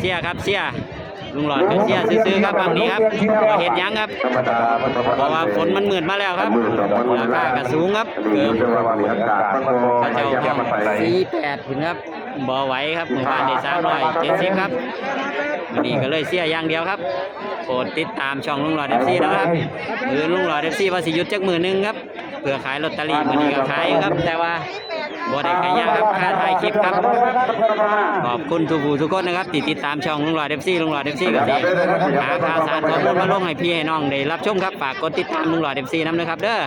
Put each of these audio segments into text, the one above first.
เสียครับเสียลุงหลอดก็เสียซื้อๆครับบางนี้ครับบ่เห็นหยังครับธรรมดามันก็เพราะว่าฝนมันมืดมาแล้วครับมือสองมันราคาก็สูงครับเกิเกินนระหว่างอากาศมันก็เขาใช้เจ้ายามันไปสี่แปดถึงครับบ่ไหวครับหมู่บ้านได้สามร้อยเจ็ดสิบครับวันนี้ก็เลยเสียอย่างเดียวครับโปรดติดตามช่องลุงหลอดเอฟซีนะครับหรือลุงหลอดเอฟซีว่าสิหยุดจักมือหนึงครับเพื่อขายลอตเตอรี่มันนี้ก็ขายอยู่ครับแต่ว่า บ่ได้ขายยากครับค่าถ่ายคลิปครับ ขอบคุณทุกผู้ทุกคนนะครับที่ติดตามช่องลุงหลอดเอฟซีลุงหลอดเอฟซีก็ดีหาข่าวสารข้อมูลมาลงให้พี่ให้น้องได้รับชมครับฝากกดติดตามลุงหลอดเอฟซีน้ำนะครับ เด้อ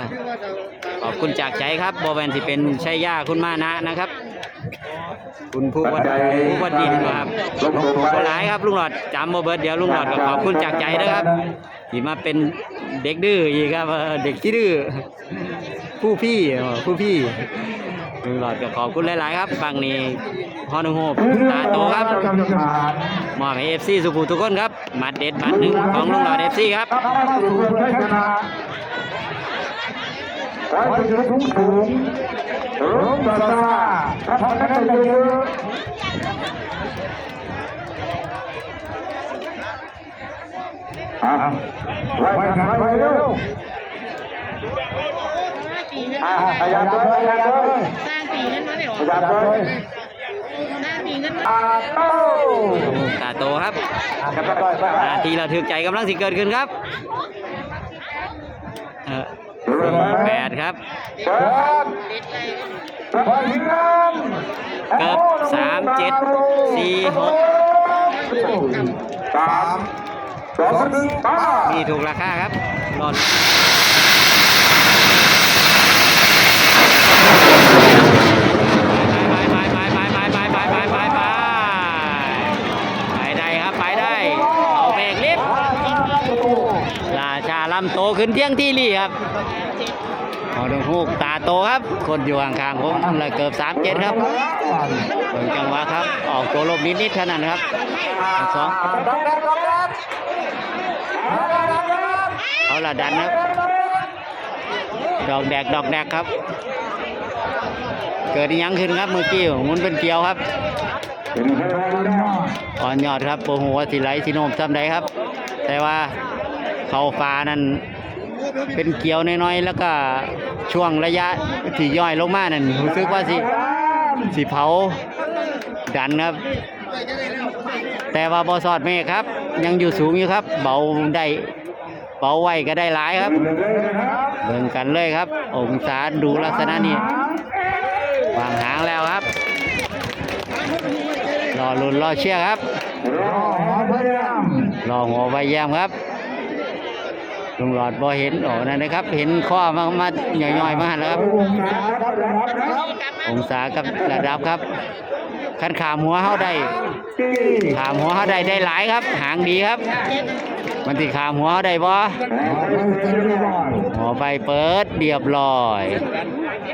ขอบคุณจากใจครับบอแวนที่เป็นชัยยาคุณมานะนะครับ คุณผู้วัดผู้วัดดินนะครับก็หลายครับลุงหลอดจำโมเบิร์ดเดี๋ยวลุงหลอดก็ขอบคุณจากใจนะครับที่มาเป็นเด็กดื้ออีกครับเออเด็กที่ดื้อผู้พี่เออผู้พี่ ลุงหลอดก็ขอบคุณหลายๆครับบางนี้ฮอนงโฮปตาโตครับมอบให้เอฟซีสุขุมทุกคนครับหมัดเด็ดหมัดหนึ่งของลุงหลอดเอฟซีครับขอให้เจอทุกสูงรุ่งตาตาถ้าทำได้เยอะอะไว้กันไว้เร็ว อะขยับเลยขยับเลยสร้างปีเงินมาเดี๋ยวขยับเลยสร้างปีเงินมาอะโต้ตาโตครับอะกันไปไปนาทีระทึกใจกำลังสิเกิดขึ้นครับเออแปดครับเปิดพอถึงน้ำเกือบสามเจ็ดสี่หกสามสองหนึ่งไป้านี่ถูกราคาครับรอด ลิฟต์ราชาลำโตขึ้นเที่ยงที่ลี่ครับเอาดงฮูกตาโตครับ คนอยู่ห่างๆผมเลยเกือบสามเจ็ดครับเบิ่งจังหวะครับ ออกตัวลบนิดๆเท่านั้นครับสองเอาละดันครับ ดอกแดกดอกแดกครับ เกิดยังขึ้นครับเมื่อกี้หมุนเป็นเกลียวครับอ่อนยอดครับโปรหัวสิไหลสิโนมซ้ำใดครับ แต่ว่าเขาฟ้านั้นเป็นเกลียวน้อยๆแล้วก็ช่วงระยะที่ย่อยลงมานั่นรู้สึกว่าสิสิเผาดันครับ แต่ว่าบอสอดเมฆครับ ยังอยู่สูงอยู่ครับ เบาได้เบาไว้ก็ได้หลายครับ เบิ่งกันเลยครับ องศาดูลักษณะนี้ วางหางแล้วครับรอลุ้นรอเชียร์ครับรอหัวใบแยมครับลุงหลอดบอเห็นโอ้นั่นนะครับ เห็นข้อมามาหน่อยๆมาแล้วครับองศากับระดับครับขันขามหัวเข้าได้ขามหัวเข้าได้ได้หลายครับ หางดีครับ มันติขามหัวเข้าได้บ่หัวไปเปิดเรียบร้อย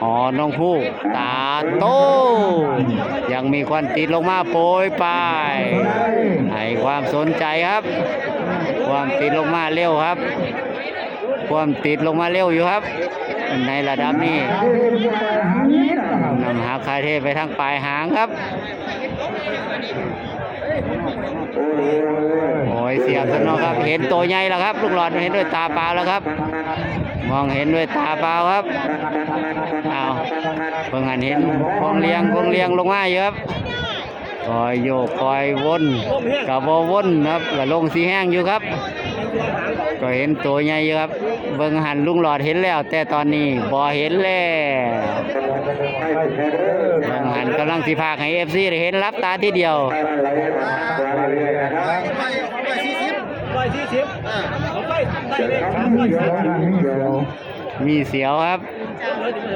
อ๋อ น้องผู้ตาโต ยังมีควันติดลงมาโปรยปลายให้ความสนใจครับ ความติดลงมาเร็วครับ ความติดลงมาเร็วอยู่ครับ ในระดับนี้ำหาคายเทพไปทางปลายหางครับโอ้ยเสียบสนอครับ เห็นตัวใหญ่แล้วครับ ลูกหลอดเห็นด้วยตาเปล่าแล้วครับ มองเห็นด้วยตาเปล่าครับเอาเพิ่งหันเห็นคงเลี้ยงคงเลี้ยงลงมาอยู่ครับคอยโยกคอยวนกับบวนครับกับลงสีแห้งอยู่ครับ ก็เห็นตัวใหญ่อยู่ครับ เบิ่งหันลุงหลอดเห็นแล้ว แต่ตอนนี้บ่เห็นแล้วเบิ่งหันกำลังสิพากให้เอฟซีเห็นรับตาทีเดียวมีเสียวครับ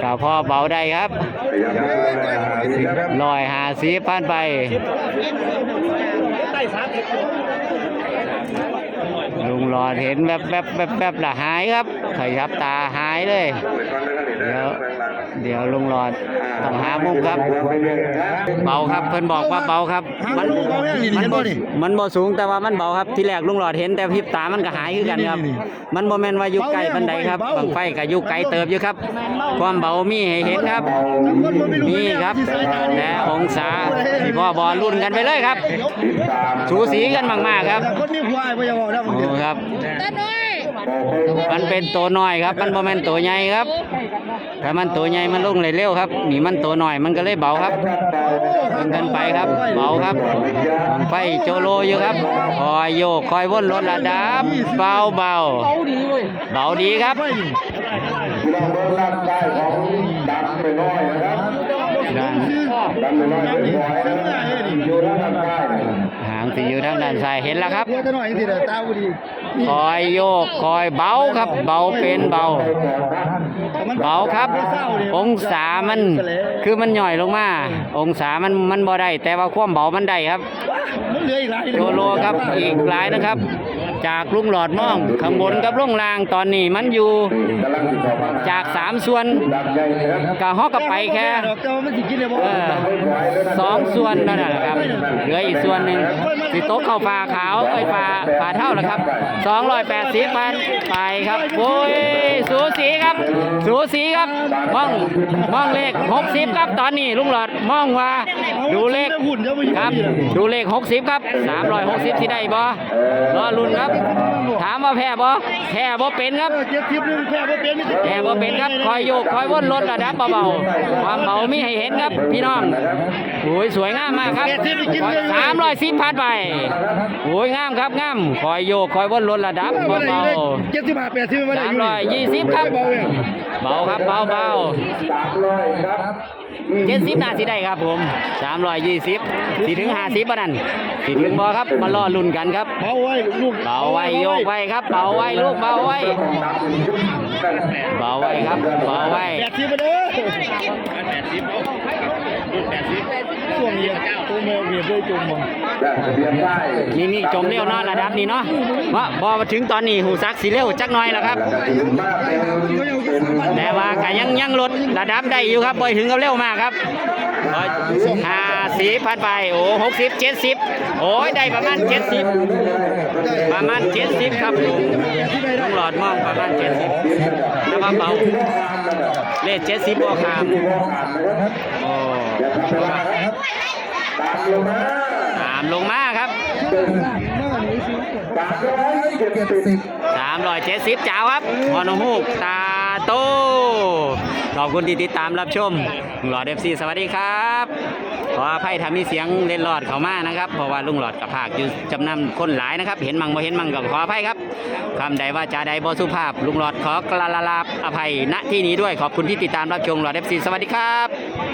ถ้าพ่อเบาได้ครับลอยหาสีพันไป งหลอดเห็นแบบแบบแบบแบบละหายครับขยับตาหายเลยเดี๋ยว เดี๋ยวลุงหลอดต้องหามุมครับ เบาครับเพิ่นบอกว่าเบาครับ มันมันบ่มันบ่สูงแต่ว่ามันเบาครับที่แรกลุงหลอดเห็นแต่พริบตามันก็หายคือกันครับ มันบ่แม่นว่าอยู่ไกลปานใดครับบังไฟก็อยู่ไกลเติบอยู่ครับ ความเบามีให้เห็นครับมีครับแต่องศาที่พ่อบอลรุ่นกันไปเลยครับ สูสีกันมากๆครับคนนี้ควายพยาบาลนะโอ้ครับตาน้อย มันเป็นตัวน้อยครับ มันบ่แม่นตัวใหญ่ครับ ถ้ามันตัวใหญ่มันลงเลยเร็วครับ นี่มันตัวน้อยมันก็เลยเบาครับเพิ่งกันไปครับ เบาครับไฟโจโลอยู่ครับ คอยโยกคอยวนลดระดับ เบาเบาเบาดีครับพี่น้องเบิ่งร่างกายของดำไปน้อยนะครับด้านดำไปน้อยเป็นร้อยนะครับอยู่ร่างกายนะครับางสิอยู่ทางด้านซ้ายเห็นแล้วครับควายจะหน่อยสิเด้อตาบุดีคอยโยกคอยเบาครับ เบาเป็นเบา เบาครับ องศามันคือมันหย่อยลงมา องศามันมันบ่ได้แต่ว่าความเบามันได้ครับมันเหลืออีกหลายโจโลครับอีกหลายนะครับ จากลุงหลอดมองข้างบนกับลุงล่างตอนนี้มันอยู่จากสามส่วนดำใหญ่นะครับกะฮอกกับไปแค่สองส่วนนั่นแหละครับเหลืออีกส่วนหนึ่งสิโต๊ะเข้าฟ้าขาวไอ้ยฟ้าฟ้าเท่าแล้วครับสองร้อยแปดสิบพันไปครับโอ้ยสูสีครับ สูสีครับมองมองเลขหกสิบครับตอนนี้ลุงหลอดมองว่าดูเลขหุ่นเดี๋ยวมันอยู่ครับดูเลข60ครับที่ได้บ่รอลุ้นครับถามว่าแพ้บ่แพ้บ่เป็นครับเจ็ดทิพย์นึงแพ้บ่เป็นนี่แพ้บ่เป็นครับคอยโยกคอยวนลดระดับเบาๆความเบามีให้เห็นครับพี่น้องโอ้ยสวยงามมากครับสามร้อยสิบพันไปโอ้ยงามครับงามคอยโยกคอยวนลดระดับเบาเจ็ดสิบห้าแปดสิบไม่ๆได้สามอยู่ร้อยยี่สิบครับ เบาเองเบาครับเบาเบาสามร้อยครับเจ็ดสิบน่าสิได้ครับผมสามร้อยยี่สิบสี่ถึงห้าสิบปะนั่นสี่ถึงบ่ครับมารอลุ้นกันครับเบาไว้ลูกเบาไว้โยกไว้ครับเบาไว้ลูกเบาไว้เบาไว้ครับเบาไว้แปดสิบไปเด้อ ช่วงเย็นตัวแมวเวียนด้วยจุ่มมันแบบทะเบียนได้นี่นี่จมเร็วเนาะระดับนี้เนาะว่าพอมาถึงตอนนี้หูซักสีเร็วจักหน่อยแล้วครับแม่ว่าก็ยังยังลดระดับได้อยู่ครับบ่ถึงกับเร็วมากครับห้าสิบพันไปโอ้หกสิบเจ็ดสิบโอ้ยได้ประมาณเจ็ดสิบประมาณเจ็ดสิบครับลุงลุงหลอดมองประมาณเจ็ดสิบแต่ว่าเบาเลขเจ็ดสิบบ่ขามโอ้ ตามลงมาตามลงมาครับสามร้อยเจ็ดสิบสามร้อยเจ็ดสิบจ้าวครับฮอนฮูกตาโตขอบคุณที่ติดตามรับชมลุงหลอดเอฟซีสวัสดีครับ ขออภัยทำมีเสียงเล่นหลอดเข้ามานะครับ เพราะว่าลุงหลอดกับภาคอยู่จำนำคนหลายนะครับ เห็นมังบ่เห็นมังก็ขออภัยครับคำใดว่าจาใดบ่สุภาพ ลุงหลอดขอกลาลาลาอภัยณที่นี้ด้วยขอบคุณที่ติดตามรับชมหลอดเอฟซีสวัสดีครับ